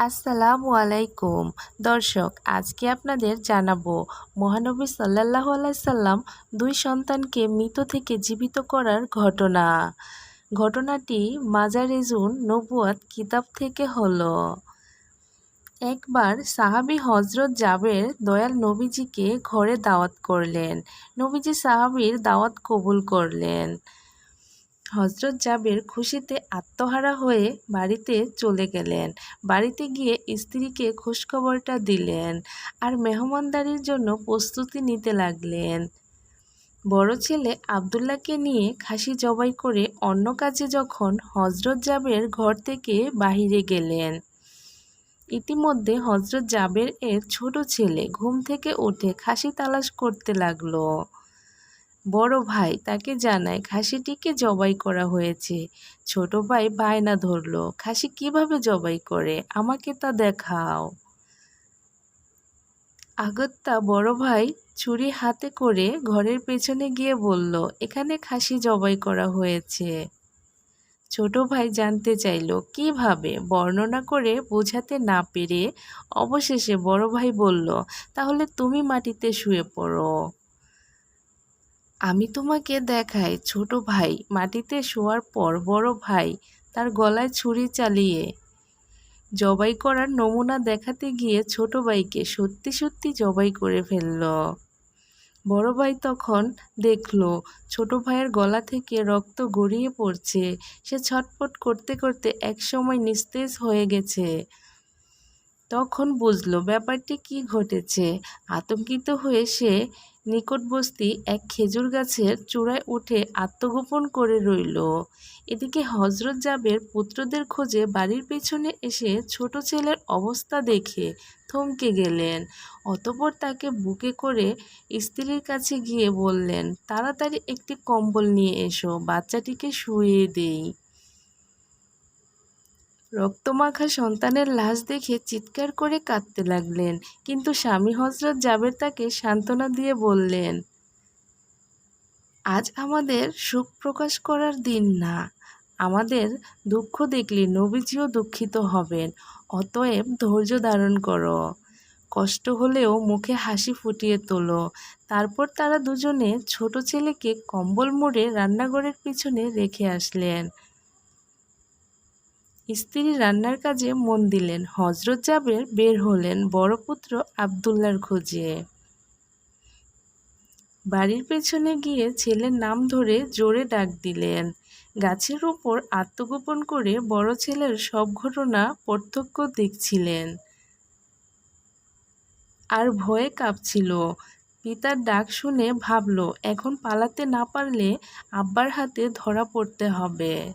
আসসালামু আলাইকুম। দর্শক, আজকে আপনাদের জানাব, মহানবী সাল্লাহ আলাইসাল্লাম দুই সন্তানকে মৃত থেকে জীবিত করার ঘটনা। ঘটনাটি মাজারেজুন নবুয়াত কিতাব থেকে হলো। একবার সাহাবি হজরত জাবের দয়াল নবীজিকে ঘরে দাওয়াত করলেন। নবীজি সাহাবির দাওয়াত কবুল করলেন। হজরত জাবের খুশিতে আত্মহারা হয়ে বাড়িতে চলে গেলেন। বাড়িতে গিয়ে স্ত্রীকে খোঁজখবরটা দিলেন আর মেহমানদারির জন্য প্রস্তুতি নিতে লাগলেন। বড় ছেলে আবদুল্লাহকে নিয়ে খাসি জবাই করে অন্য কাজে যখন হজরত জাবের ঘর থেকে বাহিরে গেলেন। ইতিমধ্যে হজরত জাবের এর ছোট ছেলে ঘুম থেকে উঠে খাসি তালাশ করতে লাগল। বড় ভাই তাকে জানায়, খাসিটিকে জবাই করা হয়েছে। ছোট ভাই বায়না ধরলো, খাসি কীভাবে জবাই করে? আমাকে তা দেখাও। আগত্যা বড় ভাই ছুরি হাতে করে ঘরের পেছনে গিয়ে বলল, এখানে খাসি জবাই করা হয়েছে। ছোট ভাই জানতে চাইল, কীভাবে? বর্ণনা করে বোঝাতে না পেরে অবশেষে বড় ভাই বলল, তাহলে তুমি মাটিতে শুয়ে পড়ো। আমি তোমাকে দেখাই ছোট ভাই, মাটিতে শোয়ার পর বড় ভাই, তার গলায় ছুরি চালিয়ে। জবাই করার নমুনা দেখাতে গিয়ে ছোট ভাইকে সত্যি সত্যি জবাই করে ফেলল। বড় ভাই তখন দেখল, ছোট ভাইয়ের গলা থেকে রক্ত গড়িয়ে পড়ছে। সে ছটপট করতে করতে একসময় নিস্তেজ হয়ে গেছে। তখন বুঝলো ব্যাপারটি কি ঘটেছে। আতঙ্কিত হয়ে সে নিকটবর্তী এক খেজুর গাছের চূড়ায় উঠে আত্মগোপন করে রইল। এদিকে হজরত জাবের পুত্রদের খোঁজে বাড়ির পেছনে এসে ছোট ছেলের অবস্থা দেখে থমকে গেলেন। অতপর তাকে বুকে করে স্ত্রীর কাছে গিয়ে বললেন, তাড়াতাড়ি একটি কম্বল নিয়ে এসো, বাচ্চাটিকে শুয়ে দেই। রক্তমাখা সন্তানের লাশ দেখে চিৎকার করে কাঁদতে লাগলেন, কিন্তু স্বামী হজরত জাবের তাকে সান্ত্বনা দিয়ে বললেন, আজ আমাদের সুখ প্রকাশ করার দিন না। আমাদের দুঃখ দেখলে নবীজিও দুঃখিত হবেন। অতএব ধৈর্য ধারণ করো। কষ্ট হলেও মুখে হাসি ফুটিয়ে তোলো। তারপর তারা দুজনে ছোট ছেলেকে কম্বল মুড়ে রান্নাঘরের পিছনে রেখে আসলেন। স্ত্রী রান্নার কাজে মন দিলেন। হজরত জাবের বের হলেন বড় পুত্র আবদুল্লার খোঁজে। বাড়ির পেছনে গিয়ে ছেলের নাম ধরে জোরে ডাক দিলেন। গাছের ওপর আত্মগোপন করে বড় ছেলের সব ঘটনা প্রত্যক্ষ দেখছিলেন। আর ভয়ে কাঁপছিল। পিতার ডাক শুনে ভাবল, এখন পালাতে না পারলে আব্বার হাতে ধরা পড়তে হবে।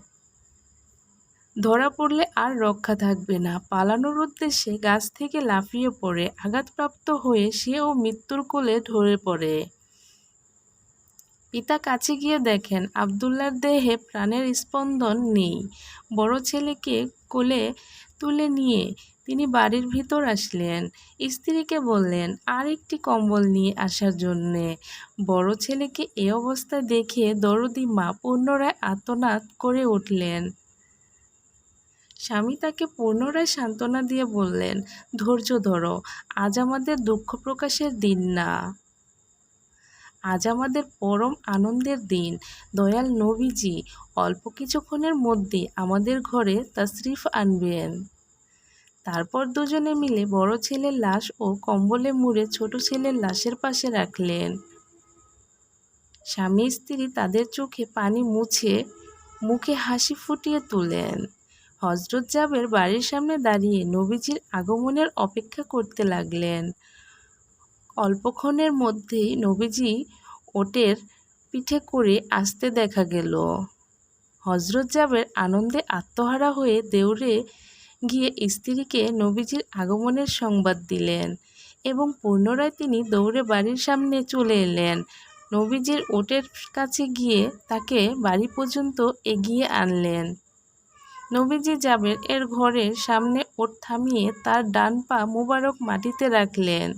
ধরা পড়লে আর রক্ষা থাকবে না। পালানোর উদ্দেশ্যে গাছ থেকে লাফিয়ে পড়ে, আঘাতপ্রাপ্ত হয়ে সেও মৃত্যুর কোলে ধরে পড়ে। পিতা কাছে গিয়ে দেখেন, আবদুল্লার দেহে প্রাণের স্পন্দন নেই। বড় ছেলেকে কোলে তুলে নিয়ে তিনি বাড়ির ভিতর আসলেন। স্ত্রীকে বললেন, আর একটি কম্বল নিয়ে আসার জন্যে। বড় ছেলেকে এ অবস্থায় দেখে দরদি মা পুনরায় আত্মনাদ করে উঠলেন। স্বামী তাকে পুনরায় সান্ত্বনা দিয়ে বললেন, ধৈর্য ধরো, আজ আমাদের দুঃখ প্রকাশের দিন না। আজ আমাদের পরম আনন্দের দিন। দয়াল নবীজি, অল্প কিছুক্ষণের মধ্যে আমাদের ঘরে তাশরিফ আনবেন। তারপর দুজনে মিলে বড় ছেলের লাশ ও কম্বলে মুড়ে ছোট ছেলের লাশের পাশে রাখলেন। স্বামী স্ত্রী তাদের চোখে পানি মুছে মুখে হাসি ফুটিয়ে তুলেন। হজরত জাবের বাড়ির সামনে দাঁড়িয়ে নবীজির আগমনের অপেক্ষা করতে লাগলেন। অল্পক্ষণের মধ্যেই নবীজি ওটের পিঠে করে আসতে দেখা গেল। হজরত জাবের আনন্দে আত্মহারা হয়ে দেউরে গিয়ে স্ত্রীকে নবীজির আগমনের সংবাদ দিলেন এবং পুনরায় তিনি দৌড়ে বাড়ির সামনে চলে এলেন। নবীজির ওটের কাছে গিয়ে তাকে বাড়ি পর্যন্ত এগিয়ে আনলেন। নবীজি জাবের এর ঘরের সামনে ওট থামিয়ে তার ডান পা মুবারক মাটিতে রাখলেন।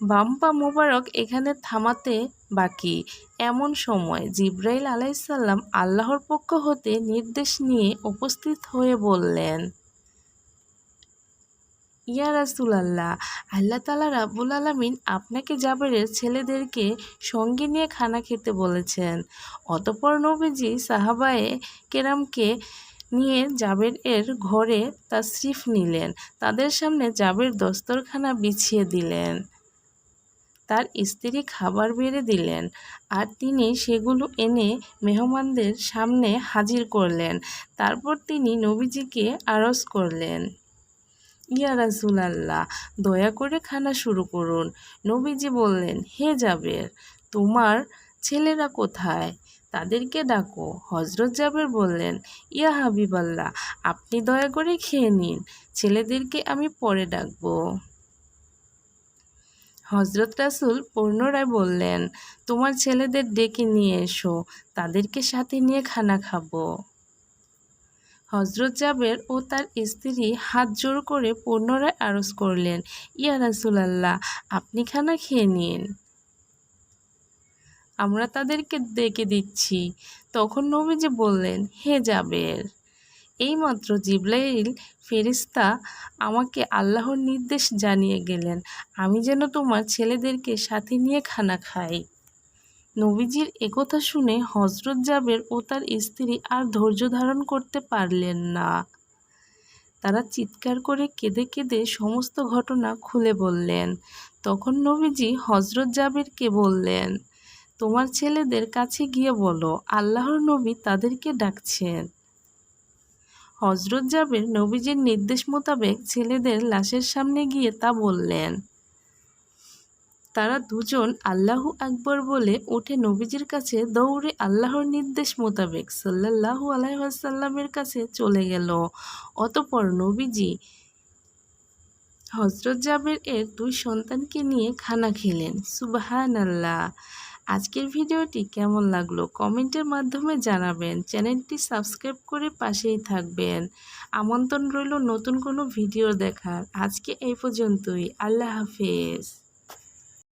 বাম্পা মোবারক এখানে থামাতে বাকি। এমন সময় জিব্রাইল আলাইসাল্লাম আল্লাহর পক্ষ হতে নির্দেশ নিয়ে উপস্থিত হয়ে বললেন ইয়া রাসুলাল্লাহ আল্লাহ তালা রাব্বুল আলমিন আপনাকে জাবেরের ছেলেদেরকে সঙ্গে নিয়ে খানা খেতে বলেছেন। অতপর নবীজি সাহাবায়ে কেরামকে নিয়ে জাবের এর ঘরে তাশরিফ নিলেন। তাদের সামনে জাবের দস্তরখানা বিছিয়ে দিলেন। তার স্ত্রী খাবার বেড়ে দিলেন আর তিনি সেগুলো এনে মেহমানদের সামনে হাজির করলেন। তারপর তিনি নবীজিকে আরজ করলেন। ইয়া রাসুলাল্লাহ, দয়া করে খানা শুরু করুন। নবীজি বললেন, হে জাবের, তোমার ছেলেরা কোথায়? তাদেরকে ডাকো। হজরত জাবের বললেন, ইয়া হাবিবাল্লাহ, আপনি দয়া করে খেয়ে নিন, ছেলেদেরকে আমি পরে ডাকবো। হজরত রাসুল পুনরায় বললেন, তোমার ছেলেদের ডেকে নিয়ে এসো, তাদেরকে সাথে নিয়ে খানা খাব। হজরত জাবের ও তার স্ত্রী হাত জোর করে পুনরায় আরজ করলেন, ইয়া রাসুলাল্লাহ, আপনি খানা খেয়ে নিন। আমরা তাদেরকে ডেকে দিচ্ছি। তখন নবীজি বললেন, হে জাবের, এইমাত্র জিব্রাইল ফেরিস্তা আমাকে আল্লাহর নির্দেশ জানিয়ে গেলেন, আমি যেন তোমার ছেলেদেরকে সাথে নিয়ে খানা খাই। নবীজির একথা শুনে হজরত জাবের ও তার স্ত্রী আর ধৈর্য ধারণ করতে পারলেন না। তারা চিৎকার করে কেঁদে কেঁদে সমস্ত ঘটনা খুলে বললেন। তখন নবীজি হজরত জাবেরকে বললেন, তোমার ছেলেদের কাছে গিয়ে বলো, আল্লাহর নবী তাদেরকে ডাকছেন। হজরত জাবের নবীজির নির্দেশ মোতাবেক ছেলেদের লাশের সামনে গিয়ে তা বললেন। তারা দুজন আল্লাহু আকবর বলে উঠে নবীজির কাছে দৌড়ে আল্লাহর নির্দেশ মোতাবেক সাল্লাহু আলাইসাল্লামের কাছে চলে গেল। অতপর নবীজি হজরত জাবের এর দুই সন্তানকে নিয়ে খানা খেলেন। সুবাহান আল্লাহ আজকের ভিডিওটি কেমন লাগল কমেন্টের মাধ্যমে জানাবেন। চ্যানেলটি সাবস্ক্রাইব করে পাশেই থাকবেন। আমন্ত্রণ রইল নতুন কোনো ভিডিও দেখার। আজকে এই পর্যন্তই। আল্লাহ হাফেজ।